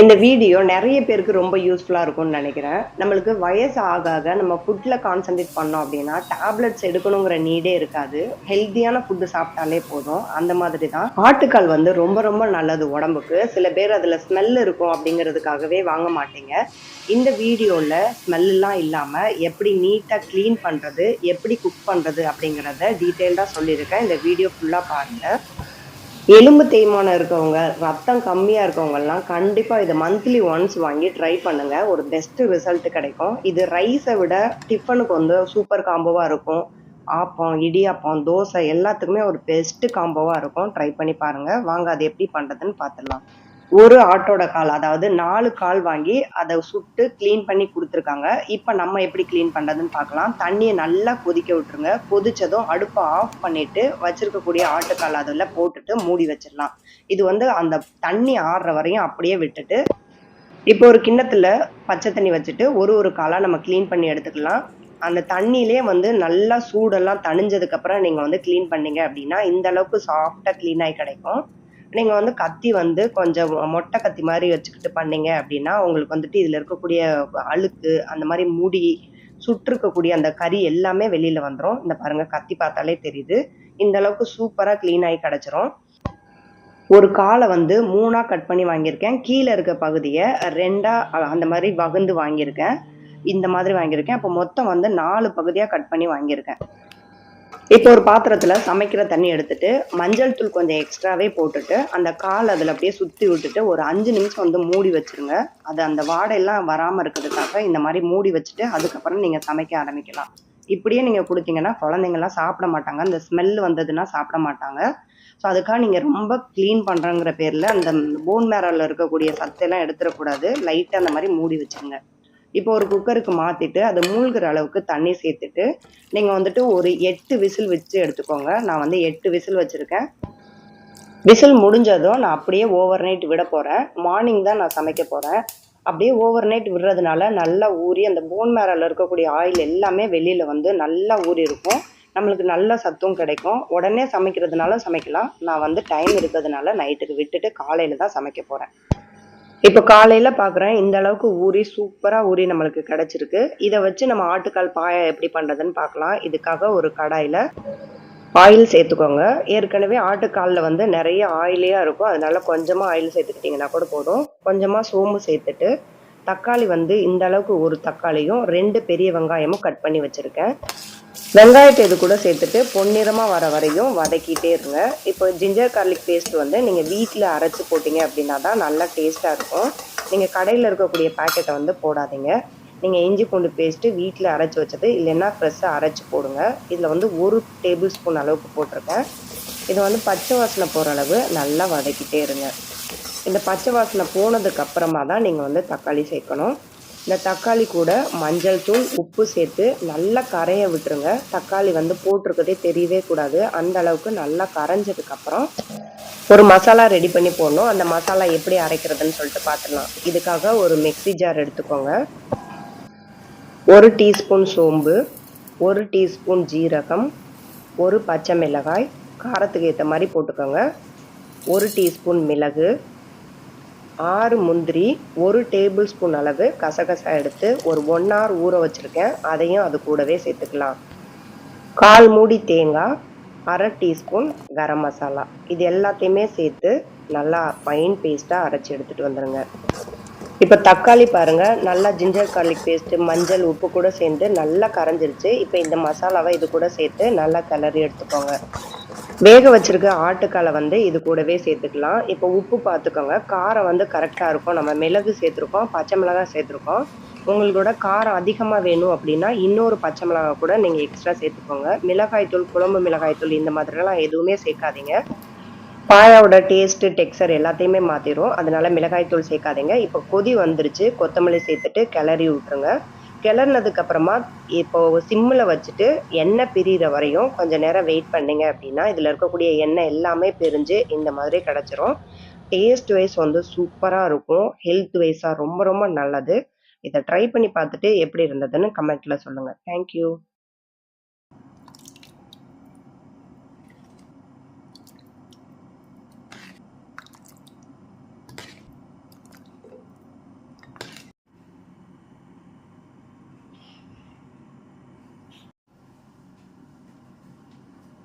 இந்த வீடியோ நிறைய பேருக்கு ரொம்ப யூஸ்ஃபுல்லாக இருக்கும்னு நினைக்கிறேன். நம்மளுக்கு வயசு ஆக ஆக நம்ம ஃபுட்டில் கான்சென்ட்ரேட் பண்ணோம் அப்படின்னா டேப்லெட்ஸ் எடுக்கணுங்கிற நீடே இருக்காது. ஹெல்த்தியான ஃபுட்டு சாப்பிட்டாலே போதும். அந்த மாதிரி தான் ஆட்டுக்கால் வந்து ரொம்ப ரொம்ப நல்லது உடம்புக்கு. சில பேர் அதில் ஸ்மெல் இருக்கும் அப்படிங்கிறதுக்காகவே வாங்க மாட்டீங்க. இந்த வீடியோவில் ஸ்மெல்லாம் இல்லாமல் எப்படி நீட்டாக க்ளீன் பண்ணுறது எப்படி குக் பண்ணுறது அப்படிங்கிறத டீட்டெயில்டாக சொல்லியிருக்கேன். இந்த வீடியோ ஃபுல்லாக பாருங்கள் எலும்பு தேய்மானம் இருக்கவங்க ரத்தம் கம்மியாக இருக்கவங்கலாம் கண்டிப்பாக இதை மந்த்லி ஒன்ஸ் வாங்கி ட்ரை பண்ணுங்கள் ஒரு பெஸ்ட் ரிசல்ட் கிடைக்கும். இது ரைஸை விட டிஃபனுக்கு வந்து சூப்பர் காம்போவாக இருக்கும். ஆப்பம் இடியாப்பம் தோசை எல்லாத்துக்குமே ஒரு பெஸ்ட்டு காம்போவாக இருக்கும். ட்ரை பண்ணி பாருங்கள் வாங்க அது எப்படி பண்ணுறதுன்னு பார்த்துடலாம். ஒரு ஆட்டோட கால் அதாவது நாலு கால் வாங்கி அதை சுட்டு க்ளீன் பண்ணி கொடுத்துருக்காங்க. இப்போ நம்ம எப்படி க்ளீன் பண்ணுறதுன்னு பார்க்கலாம் தண்ணியை நல்லா கொதிக்க விட்டுருங்க. கொதிச்சதும் அடுப்பை ஆஃப் பண்ணிட்டு வச்சிருக்கக்கூடிய ஆட்டுக்கால் அதில் போட்டுட்டு மூடி வச்சிடலாம். இது வந்து அந்த தண்ணி ஆடுற வரையும் அப்படியே விட்டுட்டு இப்போ ஒரு கிண்ணத்தில் பச்சை தண்ணி வச்சுட்டு ஒரு ஒரு காலாக நம்ம க்ளீன் பண்ணி எடுத்துக்கலாம். அந்த தண்ணியிலே வந்து நல்லா சூடெல்லாம் தணிஞ்சதுக்கப்புறம் நீங்கள் வந்து க்ளீன் பண்ணீங்க அப்படின்னா இந்த அளவுக்கு சாஃப்டாக க்ளீன் ஆகி கிடைக்கும். நீங்க வந்து கத்தி வந்து கொஞ்சம் மொட்டை கத்தி மாதிரி வச்சுக்கிட்டு பண்ணீங்க அப்படின்னா உங்களுக்கு வந்துட்டு இதுல இருக்கக்கூடிய அழுக்கு அந்த மாதிரி முடி சுற்றிருக்கக்கூடிய அந்த கறி எல்லாமே வெளியில வந்துடும் இந்த பாருங்க கத்தி பார்த்தாலே தெரியுது. இந்த அளவுக்கு சூப்பரா க்ளீன் ஆகி கிடைச்சிரும். ஒரு காலை வந்து மூணா கட் பண்ணி வாங்கியிருக்கேன். கீழே இருக்க பகுதியை ரெண்டா அந்த மாதிரி வகுந்து வாங்கியிருக்கேன். இந்த மாதிரி வாங்கியிருக்கேன். அப்போ மொத்தம் வந்து நாலு பகுதியாக கட் பண்ணி வாங்கியிருக்கேன். இப்போ ஒரு பாத்திரத்துல சமைக்கிற தண்ணி எடுத்துட்டு மஞ்சள் தூள் கொஞ்சம் எக்ஸ்ட்ராவே போட்டுட்டு அந்த கால் அதில் அப்படியே சுற்றி விட்டுட்டு ஒரு அஞ்சு நிமிஷம் வந்து மூடி வச்சிருங்க. அது அந்த வாடையெல்லாம் வராமல் இருக்கிறதுக்காக இந்த மாதிரி மூடி வச்சுட்டு அதுக்கப்புறம் நீங்கள் சமைக்க ஆரம்பிக்கலாம். இப்படியே நீங்கள் கொடுத்தீங்கன்னா குழந்தைங்கலாம் சாப்பிட மாட்டாங்க. அந்த ஸ்மெல் வந்ததுன்னா சாப்பிட மாட்டாங்க. ஸோ அதுக்காக நீங்கள் ரொம்ப க்ளீன் பண்ணுறங்கிற பேரில் அந்த போன் மேரில் இருக்கக்கூடிய சத்தையெல்லாம் எடுத்துடக்கூடாது. லைட்டாக அந்த மாதிரி மூடி வச்சுருங்க. இப்போ ஒரு குக்கருக்கு மாற்றிட்டு அதை மூழ்கிற அளவுக்கு தண்ணி சேர்த்துட்டு நீங்கள் வந்துட்டு ஒரு எட்டு விசில் வச்சு எடுத்துக்கோங்க. நான் வந்து எட்டு விசில் வச்சுருக்கேன். விசில் முடிஞ்சதும் நான் அப்படியே ஓவர் நைட் விட போகிறேன் மார்னிங் தான் நான் சமைக்க போகிறேன் அப்படியே ஓவர் நைட் விடுறதுனால நல்லா ஊறி அந்த போன் மேரில் இருக்கக்கூடிய ஆயில் எல்லாமே வெளியில் வந்து நல்லா ஊறி இருக்கும். நம்மளுக்கு நல்ல சத்தும் கிடைக்கும். உடனே சமைக்கிறதுனால சமைக்கலாம். நான் வந்து டைம் இருக்கிறதுனால நைட்டுக்கு விட்டுட்டு காலையில் தான் சமைக்க போகிறேன் இப்போ காலையில் பார்க்குறேன் இந்த அளவுக்கு ஊறி சூப்பராக ஊறி நம்மளுக்கு கிடச்சிருக்கு. இதை வச்சு நம்ம ஆட்டுக்கால் பாயா எப்படி பண்ணுறதுன்னு பார்க்கலாம் இதுக்காக ஒரு கடாயில் ஆயில் சேர்த்துக்கோங்க. ஏற்கனவே ஆட்டுக்காலில் வந்து நிறைய ஆயிலியாக இருக்கும். அதனால கொஞ்சமாக ஆயில் சேர்த்துக்கிட்டிங்கன்னா கூட போதும். கொஞ்சமாக சோம்பு சேர்த்துட்டு தக்காளி வந்து இந்த அளவுக்கு ஒரு தக்காளியும் ரெண்டு பெரிய வெங்காயமும் கட் பண்ணி வச்சுருக்கேன். வெங்காயத்தை இது கூட சேர்த்துட்டு பொன்னிறமாக வர வரையும் வதக்கிட்டே இருங்க. இப்போ ஜிஞ்சர் கார்லிக் பேஸ்ட் வந்து நீங்கள் வீட்டில் அரைச்சி போட்டிங்க அப்படின்னா தான் நல்லா டேஸ்ட்டாக இருக்கும். நீங்கள் கடையில் இருக்கக்கூடிய பேக்கெட்டை வந்து போடாதீங்க. நீங்கள் இஞ்சி பூண்டு பேஸ்ட்டு வீட்டில் அரைச்சி வச்சது இல்லைன்னா ஃப்ரெஷ்ஷாக அரைச்சி போடுங்க. இதில் வந்து ஒரு டேபிள் ஸ்பூன் அளவுக்கு போட்டிருக்கேன். இதை வந்து பச்சை வாசனை போகிற அளவு நல்லா வதக்கிட்டே இருங்க. இந்த பச்சை வாசனை போனதுக்கு அப்புறமா தான் நீங்கள் வந்து தக்காளி சேர்க்கணும். இந்த தக்காளி கூட மஞ்சள் தூள் உப்பு சேர்த்து நல்லா கரைய விட்டுருங்க. தக்காளி வந்து போட்டிருக்கதே தெரியவே கூடாது. அந்த அளவுக்கு நல்லா கரைஞ்சதுக்கப்புறம் ஒரு மசாலா ரெடி பண்ணி போடணும். அந்த மசாலா எப்படி அரைக்கிறதுன்னு சொல்லிட்டு பார்த்துடலாம் இதுக்காக ஒரு மிக்சி ஜார் எடுத்துக்கோங்க. ஒரு டீஸ்பூன் சோம்பு ஒரு டீஸ்பூன் ஜீரகம் ஒரு பச்சை மிளகாய் காரத்துக்கு ஏற்ற மாதிரி போட்டுக்கோங்க. ஒரு டீஸ்பூன் மிளகு ஆறு முந்திரி ஒரு டேபிள் ஸ்பூன் அளவு கசகசா எடுத்து ஒரு ஒன் ஹவர் ஊற வச்சுருக்கேன். அதையும் அது கூடவே சேர்த்துக்கலாம். கால் மூடி தேங்காய் அரை டீஸ்பூன் கரம் மசாலா. இது எல்லாத்தையுமே சேர்த்து நல்லா ஃபைன் பேஸ்ட்டாக அரைச்சி எடுத்துகிட்டு வந்துடுங்க இப்போ தக்காளி பாருங்கள் நல்லா ஜிஞ்சர் கார்லிக் பேஸ்ட்டு மஞ்சள் உப்பு கூட சேர்ந்து நல்லா கரைஞ்சிருச்சு. இப்போ இந்த மசாலாவை இது கூட சேர்த்து நல்லா கிளறி எடுத்துக்கோங்க. வேக வச்சிருக்க ஆட்டுக்காலை வந்து இது கூடவே சேர்த்துக்கலாம். இப்போ உப்பு பார்த்துக்கோங்க காரம் வந்து கரெக்டாக இருக்கும். நம்ம மிளகு சேர்த்துருக்கோம். பச்சை மிளகாய் சேர்த்துருக்கோம். உங்களோட காரம் அதிகமாக வேணும் அப்படின்னா இன்னொரு பச்சை மிளகாய் கூட நீங்கள் எக்ஸ்ட்ரா சேர்த்துக்கோங்க. மிளகாய் தூள் குழம்பு மிளகாய் தூள் இந்த மாதிரிலாம் எதுவுமே சேர்க்காதீங்க. பாயாவோட டேஸ்ட்டு டெக்ஸ்சர் எல்லாத்தையுமே மாற்றிடும் அதனால மிளகாய் தூள் சேர்க்காதீங்க. இப்போ கொதி வந்துருச்சு. கொத்தமல்லி சேர்த்துட்டு கிளறி விட்டுருங்க. கிளறினதுக்கு அப்புறமா இப்போ சிம்மில் வச்சுட்டு எண்ணெய் பிரிகிற வரையும் கொஞ்சம் நேரம் வெயிட் பண்ணிங்க அப்படின்னா இதில் இருக்கக்கூடிய எண்ணெய் எல்லாமே பிரிஞ்சு இந்த மாதிரி கிடச்சிரும். டேஸ்ட் வைஸ் வந்து சூப்பராக இருக்கும். ஹெல்த் வைஸாக ரொம்ப ரொம்ப நல்லது. இதை ட்ரை பண்ணி பார்த்துட்டு எப்படி இருந்ததுன்னு கமெண்ட்டில் சொல்லுங்கள் தேங்க்யூ